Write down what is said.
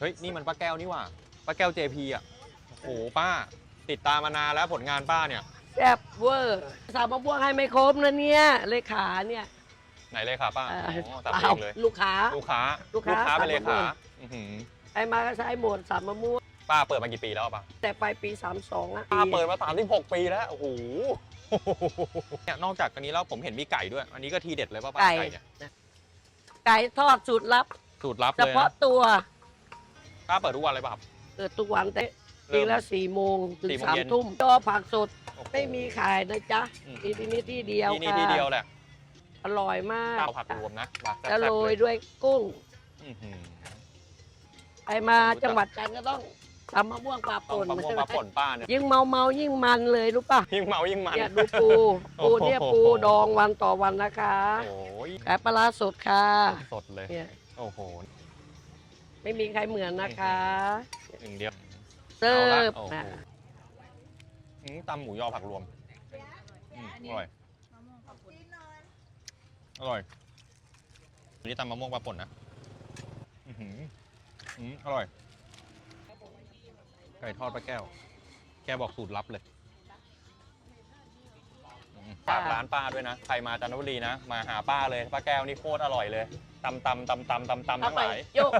เฮ้ย นี่มันป้าแก้วนี่หว่าป้าแก้ว JP อะโอ้โหป้า ติดตามมานานแล้วผลงานป้าเนี่ย แซ่บเวอร์สาวมะม่วงให้ไม่ครบนะเนี่ยเลขาเนี่ยไหนเลยค่ะป้าเอ่ออ๋อตัดเปเอล่างเลย ลูกค้า ลูกค้า ลูกค้าเป็นเลสามขาคนอื้อหือไอ้มาก็ใช้หมดสามมะม่วงป้าเปิดมากี่ปีแล้วอะป้าแต่ไปปีสามสองอะป้าเปิดมา36 ปีแล้วโอ้โหเนี่ยนอกจากอันนี้แล้วผมเห็นมีไก่ด้วย อันนี้ก็ทีเด็ดเลยป้าป้าไก่ไก่เนี่ยไก่ทอดสูตรลับสูตรลับเฉเลยพาะนะตัว ป้าเปิดทุกวันเลยป่ะครับเกิดทุกวันแต่เริ่ปีมละสี่โมงถึงสี่โมงสามเย็น ทุ่มจอผักสดโอ้โห ไม่มีขายนะจ๊ะอืม มีที่นี่ที่เดียวที่นี่ค่ะที่เดียวแหละอร่อยมากข้าวผักรวมนะมาแซ่จะบโรๆเลยด้วยกุ้งอื้อหือ ใครมารู้จัก จังหวัดจันทร์ก็ต้องตำมะม่วงปลาต้มป่นปลาม่วงปลาป่นป้าเนี่ยยิ่งเมาเมายิ่งมันเลยรู้ป่ะยิ่งเมายิ่งมัน เนี่ยดูปูโอ้ปูโห เนี่ยปูดองวันต่อวันนะคะโอ้ยขายปลาร้าสดค่ะสดเลย เนี่ยโอ้โห ไม่มีใครเหมือนนะคะหนึ่งเดียวเสิร์ฟเอาละโอ้โหนะอืมตำหมูยอผักรวมอืมอร่อยอร่อยอันนี้ตำมะม่วงปลาป่นนะอื้อหืออืมอร่อยไก่ทอดปลาแก้ว แกบอกสูตรลับเลยอืมฝากร้านป้าด้วยนะ ใครมาจันทบุรีนะ มาหาป้าเลย ป้าแก้วนี่โคตรอร่อยเลยตำตำตำตำตำตำเอาทั้งไปหลายโยก